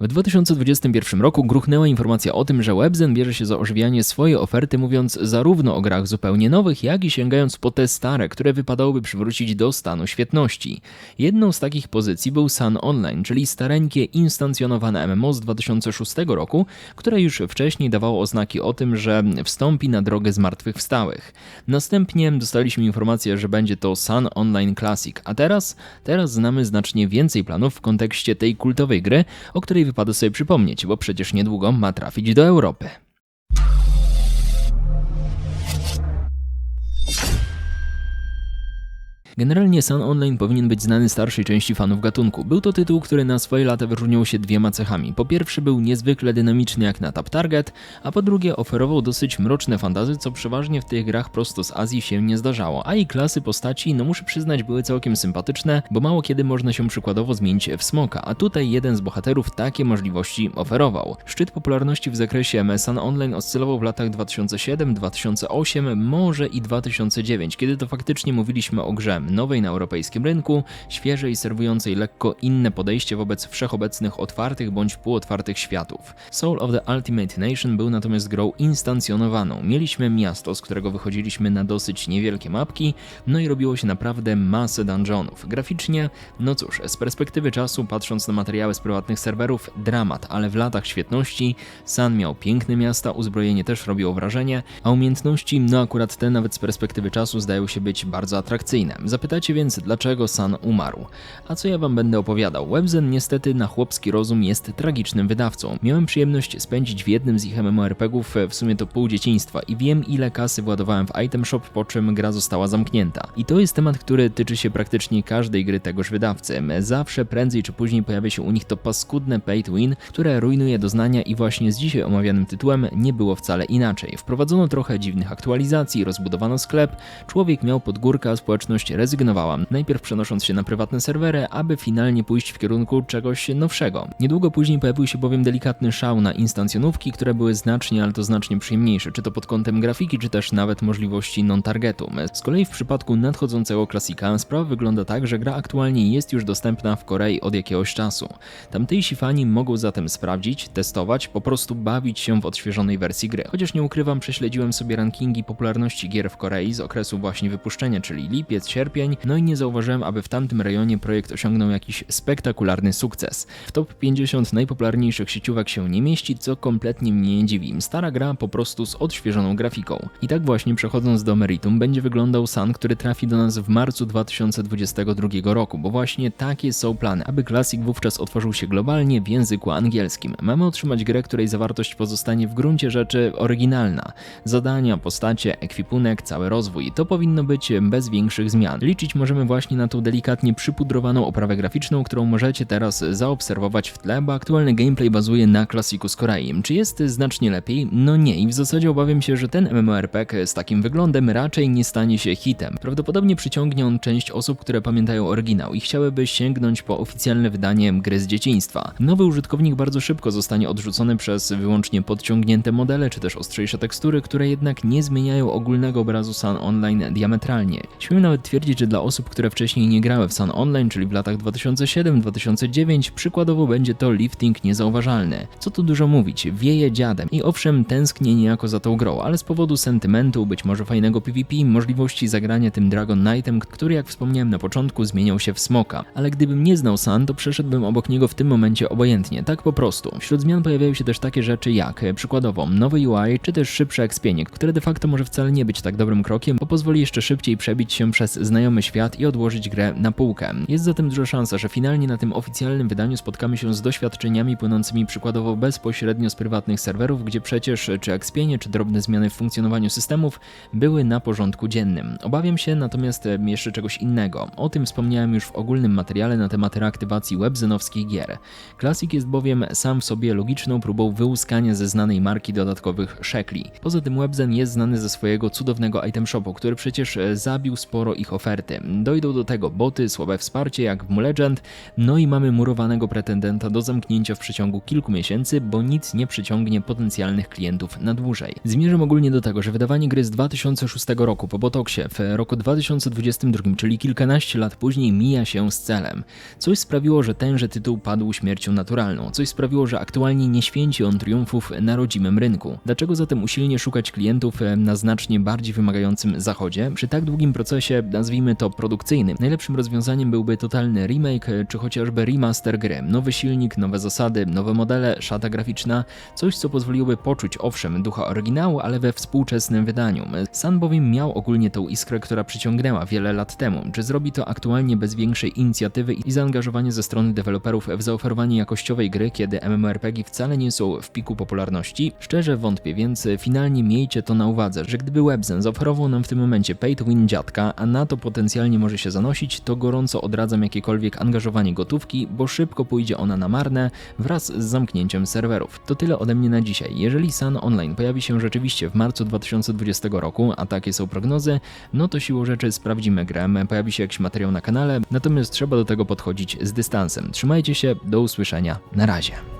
W 2021 roku gruchnęła informacja o tym, że Webzen bierze się za ożywianie swojej oferty, mówiąc zarówno o grach zupełnie nowych, jak i sięgając po te stare, które wypadałoby przywrócić do stanu świetności. Jedną z takich pozycji był Sun Online, czyli stareńkie instancjonowane MMO z 2006 roku, które już wcześniej dawało oznaki o tym, że wstąpi na drogę zmartwychwstałych. Następnie dostaliśmy informację, że będzie to Sun Online Classic, a teraz, teraz znamy znacznie więcej planów w kontekście tej kultowej gry, o której wypada sobie przypomnieć, bo przecież niedługo ma trafić do Europy. Generalnie Sun Online powinien być znany starszej części fanów gatunku. Był to tytuł, który na swoje lata wyróżniał się dwiema cechami. Po pierwsze był niezwykle dynamiczny jak na Tap Target, a po drugie oferował dosyć mroczne fantazy, co przeważnie w tych grach prosto z Azji się nie zdarzało. A i klasy postaci, no muszę przyznać, były całkiem sympatyczne, bo mało kiedy można się przykładowo zmienić w smoka, a tutaj jeden z bohaterów takie możliwości oferował. Szczyt popularności w zakresie Sun Online oscylował w latach 2007, 2008, może i 2009, kiedy to faktycznie mówiliśmy o grze nowej na europejskim rynku, świeżej, serwującej lekko inne podejście wobec wszechobecnych otwartych bądź półotwartych światów. Soul of the Ultimate Nation był natomiast grą instancjonowaną. Mieliśmy miasto, z którego wychodziliśmy na dosyć niewielkie mapki, no i robiło się naprawdę masę dungeonów. Graficznie, no cóż, z perspektywy czasu, patrząc na materiały z prywatnych serwerów, dramat, ale w latach świetności Sun miał piękne miasta, uzbrojenie też robiło wrażenie, a umiejętności, no akurat te nawet z perspektywy czasu zdają się być bardzo atrakcyjne. Zapytacie więc, dlaczego San umarł. A co ja wam będę opowiadał? Webzen niestety na chłopski rozum jest tragicznym wydawcą. Miałem przyjemność spędzić w jednym z ich MMORPGów w sumie to pół dzieciństwa i wiem ile kasy władowałem w item shop, po czym gra została zamknięta. I to jest temat, który tyczy się praktycznie każdej gry tegoż wydawcy. Zawsze prędzej czy później pojawia się u nich to paskudne pay to win, które rujnuje doznania i właśnie z dzisiaj omawianym tytułem nie było wcale inaczej. Wprowadzono trochę dziwnych aktualizacji, rozbudowano sklep, człowiek miał pod górkę, a społeczność rezygnowałam, najpierw przenosząc się na prywatne serwery, aby finalnie pójść w kierunku czegoś nowszego. Niedługo później pojawił się bowiem delikatny szał na instancjonówki, które były znacznie, ale to znacznie przyjemniejsze, czy to pod kątem grafiki, czy też nawet możliwości non-targetu. Z kolei w przypadku nadchodzącego klasika sprawa wygląda tak, że gra aktualnie jest już dostępna w Korei od jakiegoś czasu. Tamtejsi fani mogą zatem sprawdzić, testować, po prostu bawić się w odświeżonej wersji gry. Chociaż nie ukrywam, prześledziłem sobie rankingi popularności gier w Korei z okresu właśnie wypuszczenia, czyli lipiec, sierpień, no i nie zauważyłem, aby w tamtym rejonie projekt osiągnął jakiś spektakularny sukces. W top 50 najpopularniejszych sieciówek się nie mieści, co kompletnie mnie nie dziwi. Stara gra po prostu z odświeżoną grafiką. I tak właśnie przechodząc do meritum, będzie wyglądał Sun, który trafi do nas w marcu 2022 roku, bo właśnie takie są plany, aby Classic wówczas otworzył się globalnie w języku angielskim. Mamy otrzymać grę, której zawartość pozostanie w gruncie rzeczy oryginalna. Zadania, postacie, ekwipunek, cały rozwój. To powinno być bez większych zmian. Liczyć możemy właśnie na tą delikatnie przypudrowaną oprawę graficzną, którą możecie teraz zaobserwować w tle, bo aktualny gameplay bazuje na klasiku z Korei. Czy jest znacznie lepiej? No nie i w zasadzie obawiam się, że ten MMORPG z takim wyglądem raczej nie stanie się hitem. Prawdopodobnie przyciągnie on część osób, które pamiętają oryginał i chciałyby sięgnąć po oficjalne wydanie gry z dzieciństwa. Nowy użytkownik bardzo szybko zostanie odrzucony przez wyłącznie podciągnięte modele czy też ostrzejsze tekstury, które jednak nie zmieniają ogólnego obrazu Sun Online diametralnie. Śmiem nawet twierdzić, że dla osób, które wcześniej nie grały w Sun Online, czyli w latach 2007-2009, przykładowo będzie to lifting niezauważalny. Co tu dużo mówić, wieje dziadem i owszem tęsknię niejako za tą grą, ale z powodu sentymentu, być może fajnego PvP, możliwości zagrania tym Dragon Knightem, który jak wspomniałem na początku zmieniał się w smoka. Ale gdybym nie znał Sun, to przeszedłbym obok niego w tym momencie obojętnie, tak po prostu. Wśród zmian pojawiają się też takie rzeczy jak, przykładowo, nowe UI, czy też szybsze expienie, które de facto może wcale nie być tak dobrym krokiem, bo pozwoli jeszcze szybciej przebić się przez znajomy świat i odłożyć grę na półkę. Jest zatem duża szansa, że finalnie na tym oficjalnym wydaniu spotkamy się z doświadczeniami płynącymi przykładowo bezpośrednio z prywatnych serwerów, gdzie przecież czy ekspienie, czy drobne zmiany w funkcjonowaniu systemów były na porządku dziennym. Obawiam się natomiast jeszcze czegoś innego. O tym wspomniałem już w ogólnym materiale na temat reaktywacji webzenowskich gier. Classic jest bowiem sam w sobie logiczną próbą wyłuskania ze znanej marki dodatkowych szekli. Poza tym Webzen jest znany ze swojego cudownego item shopu, który przecież zabił sporo ich ofert oferty. Dojdą do tego boty, słabe wsparcie jak w Legend, no i mamy murowanego pretendenta do zamknięcia w przeciągu kilku miesięcy, bo nic nie przyciągnie potencjalnych klientów na dłużej. Zmierzam ogólnie do tego, że wydawanie gry z 2006 roku po Botoksie w roku 2022, czyli kilkanaście lat później, mija się z celem. Coś sprawiło, że tenże tytuł padł śmiercią naturalną. Coś sprawiło, że aktualnie nie święci on triumfów na rodzimym rynku. Dlaczego zatem usilnie szukać klientów e, na znacznie bardziej wymagającym zachodzie? Przy tak długim procesie, nazwijmy to produkcyjnym, najlepszym rozwiązaniem byłby totalny remake e, czy chociażby remaster gry. Nowy silnik, nowe zasady, nowe modele, szata graficzna, coś co pozwoliłoby poczuć owszem ducha oryginału, ale we współczesnym wydaniu. Sun bowiem miał ogólnie tą iskrę, która przyciągnęła wiele lat temu. Czy zrobi to aktualnie bez większej inicjatywy i zaangażowania ze strony deweloperów w zaoferowanie jakościowej gry, kiedy MMORPG wcale nie są w piku popularności? Szczerze wątpię, więc finalnie miejcie to na uwadze, że gdyby Webzen zaoferował nam w tym momencie pay to win dziadka, a na to potencjalnie może się zanosić, to gorąco odradzam jakiekolwiek angażowanie gotówki, bo szybko pójdzie ona na marne wraz z zamknięciem serwerów. To tyle ode mnie na dzisiaj. Jeżeli Sun Online pojawi się rzeczywiście w marcu 2020 roku, a takie są prognozy, no to siłą rzeczy sprawdzimy grę, pojawi się jakiś materiał na kanale, natomiast trzeba do tego podchodzić z dystansem. Trzymajcie się, do usłyszenia, na razie.